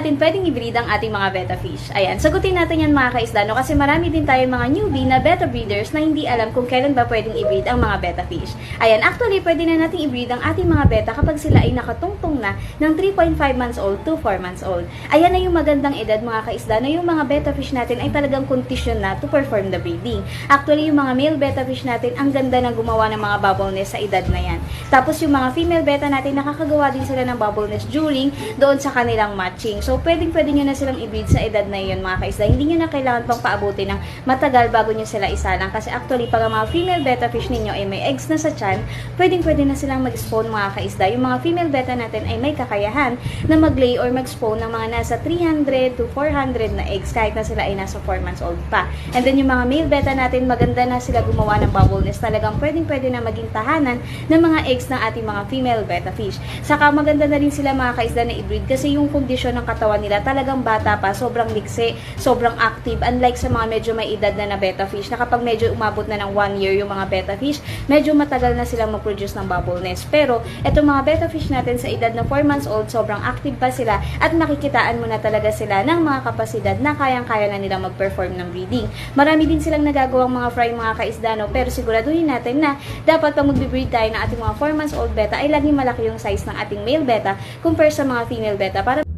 natin pwedeng i-breed ang ating mga betta fish? Ayan, sagutin natin yan mga kaisda, no? Kasi marami din tayo mga newbie na betta breeders na hindi alam kung kailan ba pwedeng i-breed ang mga betta fish. Ayan, actually, pwede na natin i-breed ang ating mga betta kapag sila ay nakatungtong na ng 3.5 months old to 4 months old. Ayan na yung magandang edad mga kaisda na yung mga betta fish natin ay talagang condition na to perform the breeding. Actually, yung mga male betta fish natin, ang ganda na gumawa ng mga bubble nest sa edad na yan. Tapos yung mga female betta natin, nakakagawa din sila ng bubble nest during doon sa kanilang matching. So, pwedeng pwede nyo na silang i-breed sa edad na yun mga kaisda. Hindi nyo na kailangan pang paabuti ng matagal bago nyo sila isalang. Kasi actually, pag ang mga female betta fish ninyo ay may eggs na sa chan, pwedeng pwede na silang mag-spawn mga kaisda. Yung mga female betta natin ay may kakayahan na mag-lay or mag-spawn ng mga nasa 300 to 400 na eggs kahit na sila ay nasa 4 months old pa. And then yung mga male betta natin, maganda na sila gumawa ng bubble nest. Talagang pwedeng pwede na maging tahanan ng mga eggs ng ating mga female betta fish. Saka maganda na rin sila mga kaisda na i-breed kasi yung kondisyon ng katawan nila talagang bata pa, sobrang liksi, sobrang active. Unlike sa mga medyo may edad na na betta fish na kapag medyo umabot na ng 1 year yung mga betta fish, medyo matagal na silang mag-produce ng bubble nest. Pero itong mga betta fish natin sa edad na 4 months old, sobrang active pa sila at makikitaan mo na talaga sila ng mga kapasidad na kayang-kaya na nilang mag-perform ng breeding. Marami din silang nagagawang mga fry mga kaisda, no? pero siguraduhin natin na dapat pag magbe-breed tayo ng ating mga 4 months old beta ay laging malaki yung size ng ating male beta compare sa mga female beta para